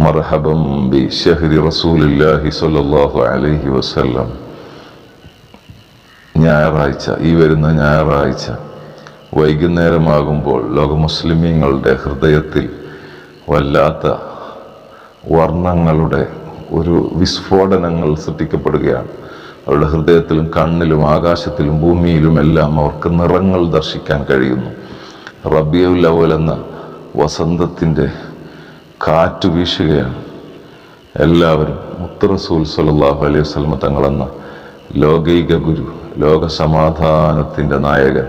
مرحبا بشهر رسول الله صلى الله عليه وسلم ഞായറാഴ്ച ഈ വരുന്ന ഞായറാഴ്ച വൈകുന്നേരമാകുമ്പോൾ ലോക മുസ്ലിമീങ്ങളുടെ ഹൃദയത്തിൽ വല്ലാത്ത വർണ്ണങ്ങളുടെ ഒരു വിസ്ഫോടനങ്ങൾ സൃഷ്ടിക്കപ്പെടുകയാണ് അവരുടെ ഹൃദയത്തിലും കണ്ണിലും ആകാശത്തിലും ഭൂമിയിലും എല്ലാം അവർക്ക് നിറങ്ങൾ ദർശിക്കാൻ കഴിയുന്നു റബിയുൽ അവൽ എന്ന വസന്തത്തിൻ്റെ കാറ്റ് വീശുകയാണ്. എല്ലാവരും മുത്ത് റസൂൽ സല്ലല്ലാഹു അലൈഹി വസല്ലമ തങ്ങളെന്ന ലോകൈക ഗുരു ലോക സമാധാനത്തിന്റെ നായകൻ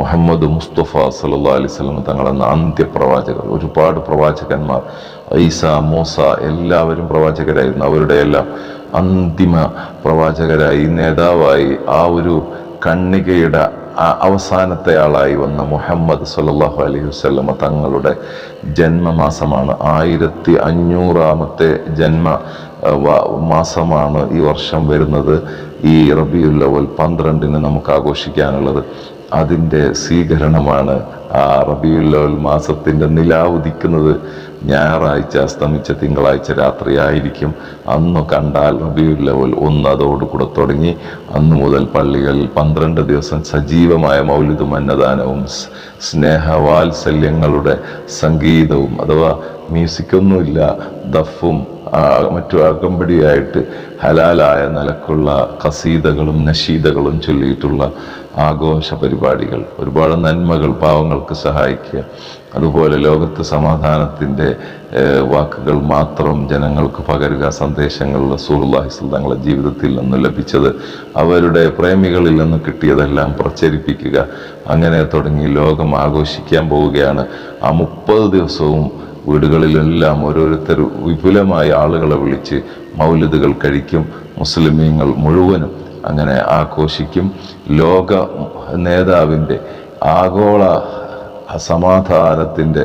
മുഹമ്മദ് മുസ്തഫ സല്ലല്ലാഹു അലൈഹി വസല്ലമ തങ്ങളെന്ന അന്ത്യപ്രവാചകർ ഒരുപാട് പ്രവാചകന്മാർ ഐസ മോസ എല്ലാവരും പ്രവാചകരായിരുന്നു. അവരുടെ എല്ലാം അന്തിമ പ്രവാചകരായി നേതാവായി ആ ഒരു കണ്ണികയുടെ അവസാനത്തെ ആളായി വന്ന മുഹമ്മദ് സല്ലാഹു അലൈഹി വസ്ലമ തങ്ങളുടെ ജന്മമാസമാണ്. ആയിരത്തി അഞ്ഞൂറാമത്തെ ജന്മ മാസമാണ് ഈ വർഷം വരുന്നത്. ഈ റബിയുല്ലവൽ പന്ത്രണ്ടിന് നമുക്ക് ആഘോഷിക്കാനുള്ളത്. അതിന്റെ സ്വീകരണമാണ് ആ റബിയുല്ലവൽ മാസത്തിന്റെ നിലാവുദിക്കുന്നത്. ഞായറാഴ്ച അസ്തമിച്ച തിങ്കളാഴ്ച രാത്രിയായിരിക്കും. അന്ന് കണ്ടാൽ റബിയുൽ ലെവൽ ഒന്ന് അതോടുകൂടെ തുടങ്ങി. അന്ന് മുതൽ പള്ളികളിൽ പന്ത്രണ്ട് ദിവസം സജീവമായ മൗലിദും അന്നദാനവും സ്നേഹവാത്സല്യങ്ങളുടെ സംഗീതവും അഥവാ മ്യൂസിക്കൊന്നുമില്ല ദഫും മറ്റു അകമ്പടിയായിട്ട് ഹലാലായ നിലക്കുള്ള കസീതകളും നഷീതകളും ചൊല്ലിയിട്ടുള്ള ആഘോഷ പരിപാടികൾ. ഒരുപാട് നന്മകൾ പാവങ്ങൾക്ക് സഹായിക്കുക. അതുപോലെ ലോകത്ത് സമാധാനത്തിന്റെ വാക്കുകൾ മാത്രം ജനങ്ങൾക്ക് പകരുക സന്ദേശങ്ങൾ സ്വല്ലല്ലാഹു തങ്ങളുടെ ജീവിതത്തിൽ നിന്ന് ലഭിച്ചത് അവരുടെ പ്രേമികളിൽ നിന്ന് കിട്ടിയതെല്ലാം പ്രചരിപ്പിക്കുക അങ്ങനെ തുടങ്ങി ലോകം ആഘോഷിക്കാൻ പോവുകയാണ്. ആ മുപ്പത് ദിവസവും വീടുകളിലെല്ലാം ഓരോരുത്തർ വിപുലമായ ആളുകളെ വിളിച്ച് മൗലിദുകൾ കഴിക്കും മുസ്ലിമീങ്ങൾ മുഴുവനും അങ്ങനെ ആഘോഷിക്കും. ലോക നേതാവിന്റെ ആഗോള സമാധാനത്തിന്റെ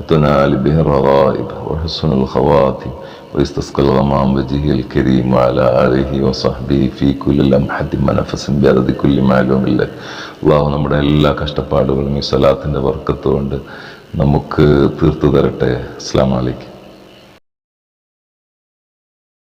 وتنال به الرغائب وحسن الخواتم ويستسقى الغمام وجهه الكريم وعلى آله وصحبه في كل لمحة ونفس بعدد كل معلوم لك അള്ളാഹു നമ്മുടെ എല്ലാ കഷ്ടപ്പാടുകളും ഈ സ്വലാത്തിൻ്റെ വർക്കത്ത് കൊണ്ട് നമുക്ക് തീർത്തു തരട്ടെ അസ്സാം വലൈക്കും